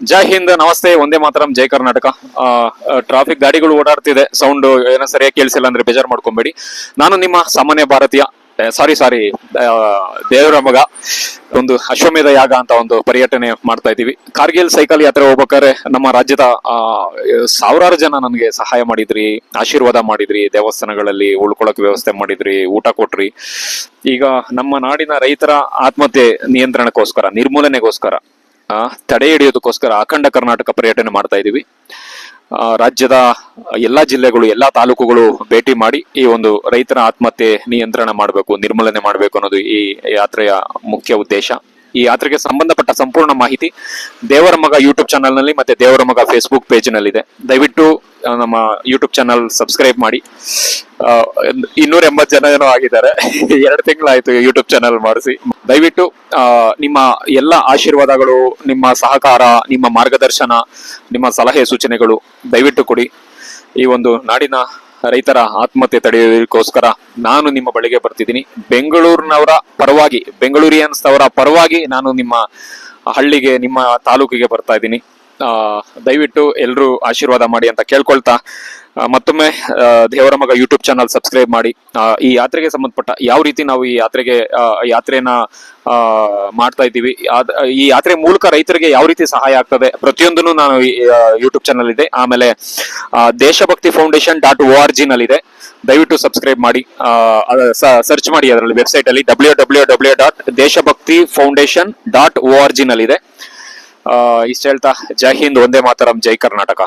ಜೈ ಹಿಂದ್, ನಮಸ್ತೆ, ಒಂದೇ ಮಾತ್ರ, ಜೈ ಕರ್ನಾಟಕ. ಟ್ರಾಫಿಕ್ ಗಾಡಿಗಳು ಓಡಾಡ್ತಿದೆ ಸೌಂಡ್ ಏನೋ ಸರಿಯಾಗಿ ಕೇಳಿಸಿಲ್ಲ ಅಂದ್ರೆ ಬೇಜಾರು ಮಾಡ್ಕೊಂಬೇಡಿ. ನಾನು ನಿಮ್ಮ ಸಾಮಾನ್ಯ ಭಾರತೀಯ ಸಾರಿ ಸಾರಿ ದೇವರ ಮಗ, ಒಂದು ಅಶ್ವಮೇಧ ಯಾಗ ಅಂತ ಒಂದು ಪರ್ಯಟನೆ ಮಾಡ್ತಾ ಇದ್ದೀವಿ. ಕಾರ್ಗಿಲ್ ಸೈಕಲ್ ಯಾತ್ರೆ ಹೋಗ್ಬೇಕಾದ್ರೆ ನಮ್ಮ ರಾಜ್ಯದ ಸಾವಿರಾರು ಜನ ನನಗೆ ಸಹಾಯ ಮಾಡಿದ್ರಿ, ಆಶೀರ್ವಾದ ಮಾಡಿದ್ರಿ, ದೇವಸ್ಥಾನಗಳಲ್ಲಿ ಉಳ್ಕೊಳಕ್ ವ್ಯವಸ್ಥೆ ಮಾಡಿದ್ರಿ, ಊಟ ಕೊಟ್ರಿ. ಈಗ ನಮ್ಮ ನಾಡಿನ ರೈತರ ಆತ್ಮಹತ್ಯೆ ನಿಯಂತ್ರಣಕ್ಕೋಸ್ಕರ, ನಿರ್ಮೂಲನೆಗೋಸ್ಕರ ತಡೆ ಹಿಡಿಯೋದಕ್ಕೋಸ್ಕರ ಅಖಂಡ ಕರ್ನಾಟಕ ಪರ್ಯಟನೆ ಮಾಡ್ತಾ ಇದ್ದೀವಿ ರಾಜ್ಯದ ಎಲ್ಲ ಜಿಲ್ಲೆಗಳು, ಎಲ್ಲ ತಾಲೂಕುಗಳು ಭೇಟಿ ಮಾಡಿ ಈ ಒಂದು ರೈತರ ಆತ್ಮಹತ್ಯೆ ನಿಯಂತ್ರಣ ಮಾಡಬೇಕು, ನಿರ್ಮೂಲನೆ ಮಾಡಬೇಕು ಅನ್ನೋದು ಈ ಯಾತ್ರೆಯ ಮುಖ್ಯ ಉದ್ದೇಶ. ಈ ಯಾತ್ರೆಗೆ ಸಂಬಂಧಪಟ್ಟ ಸಂಪೂರ್ಣ ಮಾಹಿತಿ ದೇವರ ಮಗ ಯೂಟ್ಯೂಬ್ ಚಾನಲ್ನಲ್ಲಿ ಮತ್ತೆ ದೇವರ ಮಗ ಫೇಸ್ಬುಕ್ ಪೇಜ್ನಲ್ಲಿದೆ ದಯವಿಟ್ಟು ನಮ್ಮ ಯೂಟ್ಯೂಬ್ ಚಾನಲ್ ಸಬ್ಸ್ಕ್ರೈಬ್ ಮಾಡಿ. ಇನ್ನೂರ ಎಂಬತ್ತು ಜನ ಏನೋ ಆಗಿದ್ದಾರೆ. ಎರಡು ತಿಂಗಳಾಯ್ತು ಯೂಟ್ಯೂಬ್ ಚಾನಲ್ ಮಾಡಿಸಿ. ದಯವಿಟ್ಟು ನಿಮ್ಮ ಎಲ್ಲ ಆಶೀರ್ವಾದಗಳು, ನಿಮ್ಮ ಸಹಕಾರ, ನಿಮ್ಮ ಮಾರ್ಗದರ್ಶನ, ನಿಮ್ಮ ಸಲಹೆ ಸೂಚನೆಗಳು ದಯವಿಟ್ಟು ಕೊಡಿ. ಈ ಒಂದು ನಾಡಿನ ರೈತರ ಆತ್ಮಹತ್ಯೆ ತಡೆಯೋದಕ್ಕೋಸ್ಕರ ನಾನು ನಿಮ್ಮ ಬಳಿಗೆ ಬರ್ತಿದ್ದೀನಿ. ಬೆಂಗಳೂರಿನವರ ಪರವಾಗಿ ಬೆಂಗಳೂರಿಯನ್ಸ್ ಅವರ ಪರವಾಗಿ ನಾನು ನಿಮ್ಮ ಹಳ್ಳಿಗೆ, ನಿಮ್ಮ ತಾಲೂಕಿಗೆ ಬರ್ತಾ ಇದ್ದೀನಿ. ದಯವಿಟ್ಟು ಎಲ್ಲರೂ ಆಶೀರ್ವಾದ ಮಾಡಿ ಅಂತ ಕೇಳ್ಕೊಳ್ತಾ ಮತ್ತೊಮ್ಮೆ ದೇವರ ಮಗ ಯೂಟ್ಯೂಬ್ ಚಾನಲ್ ಸಬ್ಸ್ಕ್ರೈಬ್ ಮಾಡಿ. ಈ ಯಾತ್ರೆಗೆ ಸಂಬಂಧಪಟ್ಟ ಯಾವ ರೀತಿ ನಾವು ಈ ಯಾತ್ರೆಗೆ ಯಾತ್ರೆಯನ್ನ ಯಾತ್ರೆನ ಮಾಡ್ತಾ ಇದ್ದೀವಿ ಈ ಯಾತ್ರೆ ಮೂಲಕ ರೈತರಿಗೆ ಯಾವ ರೀತಿ ಸಹಾಯ ಆಗ್ತದೆ, ಪ್ರತಿಯೊಂದನ್ನು ನಾನು ಯೂಟ್ಯೂಬ್ ಚಾನಲ್ ಇದೆ. ಆಮೇಲೆ Deshabhakti foundation dot O R G ದಯವಿಟ್ಟು ಸಬ್ಸ್ಕ್ರೈಬ್ ಮಾಡಿ. ಸರ್ಚ್ ಮಾಡಿ ಅದರಲ್ಲಿ ವೆಬ್ಸೈಟ್ ಅಲ್ಲಿ W W W dot Deshabhakti foundation dot O R G ಇಷ್ಟ ಹೇಳ್ತಾ ಜೈ ಹಿಂದ್ ಒಂದೇ ಮಾತರಂ ಜೈ ಕರ್ನಾಟಕ.